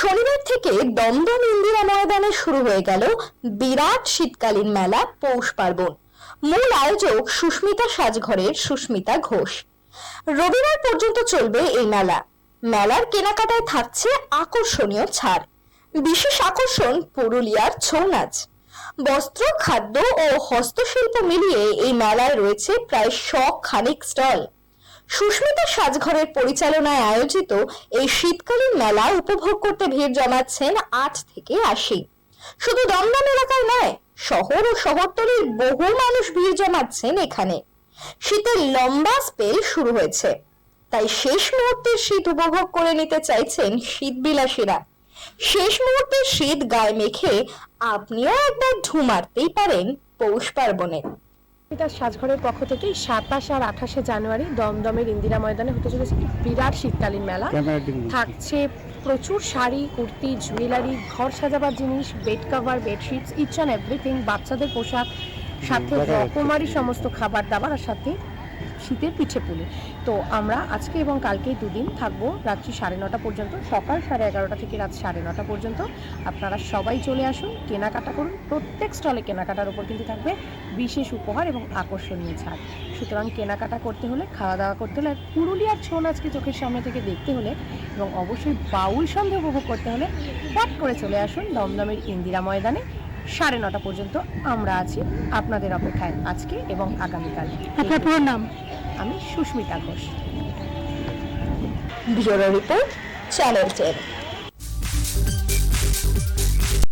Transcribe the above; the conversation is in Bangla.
শনিবার থেকে দমদম ইন্দিরা ময়দানে শুরু হয়ে গেল বিরাট শীতকালীন মেলা পৌষ পার্বণ। মূল আয়োজক সুস্মিতা সাজঘরের সুস্মিতা ঘোষ। রবিবার পর্যন্ত চলবে এই মেলা। মেলার কেনাকাটায় থাকছে আকর্ষণীয় ছাড়। বিশেষ আকর্ষণ পুরুলিয়ার ছৌ নাচ। বস্ত্র, খাদ্য ও হস্তশিল্প মিলিয়ে এই মেলায় রয়েছে প্রায় শ খানিক স্টল। সুস্মিতা সাজঘরের পরিচালনায় আয়োজিত এই শীতকালীন মেলা উপভোগ করতে ভিড় জমাচ্ছেন আট থেকে আশি। শুধু দমদম এলাকায় নয়, শহর ও শহরতলির বহু মানুষ ভিড় জমাচ্ছেন এখানে। শীতের লম্বা স্পেল শুরু হয়েছে। তাই শেষ মুহূর্তের শীত উপভোগ করে নিতে চাইছেন শীত বিলাসীরা শেষ মুহূর্তের শীত গায়ে মেখে আপনিও একবার ঢু মারতেই পারেন পৌষ পার্বণে এটা সাজঘরের পক্ষ থেকে সাতাশ আর আঠাশে জানুয়ারি দমদমের ইন্দিরা ময়দানে হতে চলেছে একটি বিরাট শীতকালীন মেলা। থাকছে প্রচুর শাড়ি কুর্তি জুয়েলারি ঘর সাজাবার জিনিস bed cover bedsheets each and everything বাচ্চাদের পোশাক সাথে কুমারী সমস্ত খাবার দাবার আর সাথে শীতের পিঠে পুলি। তো আমরা আজকে এবং কালকে দুদিন থাকব রাত্রি সাড়ে নটা পর্যন্ত, সকাল সাড়ে এগারোটা থেকে রাত সাড়ে নটা পর্যন্ত। আপনারা সবাই চলে আসুন, কেনাকাটা করুন। প্রত্যেক স্টলে কেনাকাটার উপর কিন্তু থাকবে বিশেষ উপহার এবং আকর্ষণীয় ছাড়। সুতরাং কেনাকাটা করতে হলে খাওয়া দাওয়া করতে হলে, পুরুলিয়ার ছৌ নাচকে চোখের সামনে থেকে দেখতে হলে এবং অবশ্যই বাউল সন্ধ্যে উপভোগ করতে হলে, পট করে চলে আসুন দমদমের ইন্দিরা ময়দানে। সাড়ে নটা পর্যন্ত আমরা আছি আপনাদের অপেক্ষায় আজকে এবং আগামীকাল। আপনার পুরো নাম? আমি Susmita Ghosh. Bureau report channel ten.